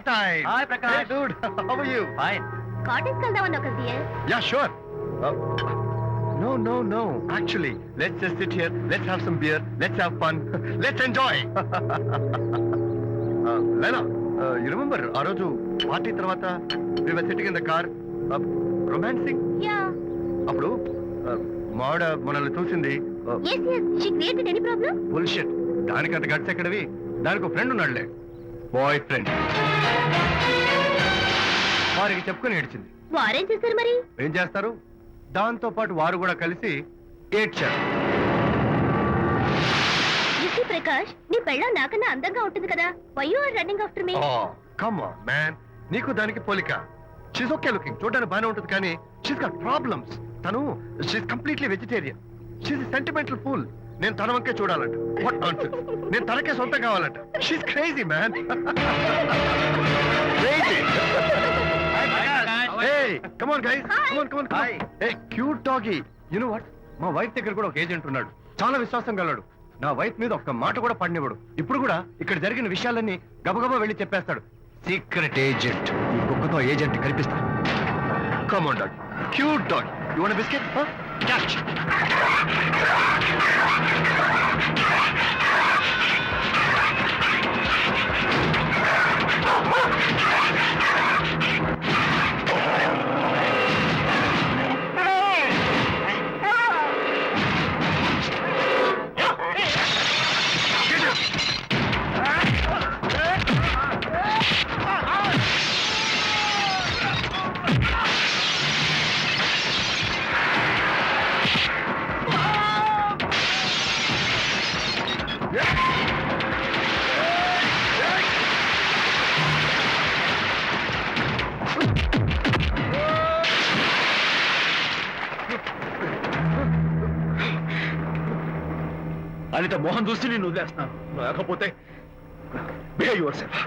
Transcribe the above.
time. Hi, Prakash. Hey, dude. How are you? Fine cottage వెళ్దామని ఒక dear Yeah, sure. Uh, no, no, no. Actually, let's just sit here. Let's have some beer. Let's have fun. let's enjoy. uh, Lena, uh, you remember ఆ రోజు party తర్వాత we were sitting in the car, uh, romancing. Yeah అప్పుడు uh, మావిడ మనల్ని చూసింది yes yes she created any problem bullshit దానికి అంత guts ఎక్కడవి దానికి ఒక ఫ్రెండ్ ఉన్నాడులే బాయ్ ఫ్రెండ్ వారికి చెప్పుకొని ఏడ్చింది. వారేం చేశారు మరి? ఏం చేస్తారు? దాంతో పాటు వారు కూడా కలిసి ఏడ్చారు. ప్రకాష్ నీ పెళ్ళం నాకన్నా అందంగా ఉంటుంది కదా. Why you are running after me come man నీకు దానికి పోలిక. షీస్ ఓకే లుకింగ్ చూడడానికి బాగానే ఉంటుంది కానీ షీస్ గట్ ప్రాబ్లమ్స్ తను she's completely vegetarian she's sentimental full నేను తన వంకే చూడాలంట. వాట్ నాన్సెన్స్ నేను తనకే సొంతం కావాలంట. She's crazy man crazy. Hey, cute doggy. You know what? మా వైఫ్ దగ్గర కూడా ఒక ఏజెంట్ ఉన్నాడు. చాలా విశ్వాసం గలడు నా వైఫ్ మీద ఒక్క మాట కూడా పడినివ్వడు. ఇప్పుడు కూడా ఇక్కడ జరిగిన విషయాలన్నీ గబగబా వెళ్ళి చెప్పేస్తాడు. సీక్రెట్ ఏజెంట్ ఈ కుక్కతో agent కల్పిస్తా come on dog cute dog you want biscuit Yacht! Anitha Mohan చూసి నేను వదిలేస్తున్నాను. లేకపోతే బిహేవ్ యువర్ సెల్ఫ్.